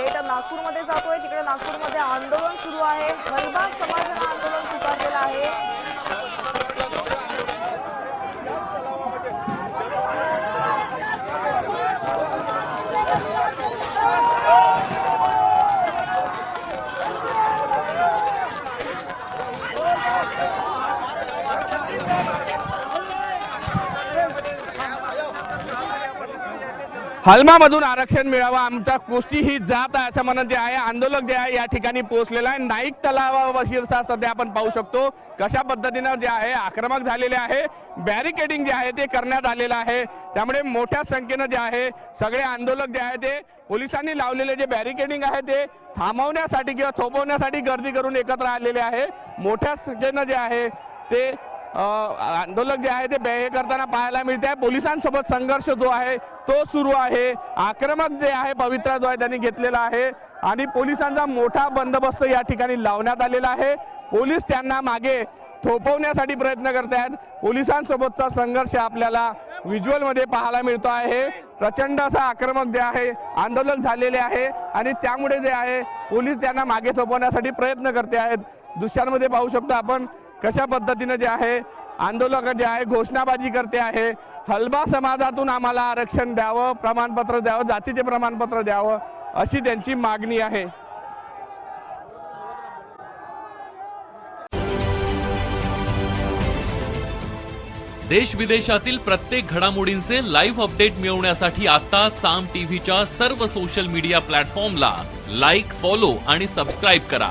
थेट नागपूरमध्ये जातोय. तिकडे नागपूरमध्ये आंदोलन सुरू आहे. हलबा समाजानं आंदोलन पुकारलेलं आहे. हलमामधून आरक्षण मिळावं आमच्या गोष्टी ही जात आहे असं म्हणत जे आहे आंदोलक जे आहे या ठिकाणी पोहोचलेला आहे. नाईक तलावा शिरसा सध्या आपण पाहू शकतो. कशा पद्धतीनं जे आहे आक्रमक झालेले आहे बॅरिकेडिंग जे आहे ते करण्यात आलेलं आहे. त्यामुळे मोठ्या संख्येनं जे आहे सगळे आंदोलक जे आहे ते पोलिसांनी लावलेले जे बॅरिकेडिंग आहे ते थांबवण्यासाठी किंवा थोपवण्यासाठी गर्दी करून एकत्र आलेले आहे. मोठ्या संख्येनं जे आहे ते आंदोलक जे आहे ते बे- हे करताना पाहायला मिळते आहे. पोलिसांसोबत संघर्ष जो आहे तो सुरू आहे. आक्रमक जे आहे पवित्रा जो आहे त्यांनी घेतलेला आहे. आणि पोलिसांचा मोठा बंदोबस्त या ठिकाणी लावण्यात आलेला आहे. पोलीस त्यांना मागे थोपवण्यासाठी प्रयत्न करत आहेत. पोलिसांसोबतचा संघर्ष आपल्याला व्हिज्युअलमध्ये पाहायला मिळतो आहे. प्रचंड असा आक्रमक जे आहे आंदोलन झालेले आहे. आणि त्यामुळे जे आहे पोलीस त्यांना मागे थोपवण्यासाठी प्रयत्न करते आहेत. दृश्यांमध्ये पाहू शकतो आपण. कशा पद्धतीनं जे आहे आंदोलक जे आहे घोषणाबाजी करते आहे हलबा समाजातून आम्हाला आरक्षण द्यावं प्रमाणपत्र द्यावं जातीचे प्रमाणपत्र द्यावं अशी त्यांची मागणी आहे. देश विदेशातील प्रत्येक घडामोडींचे लाईव्ह अपडेट मिळवण्यासाठी आता साम टीव्हीच्या सर्व सोशल मीडिया प्लॅटफॉर्मला लाईक फॉलो आणि सबस्क्राईब करा.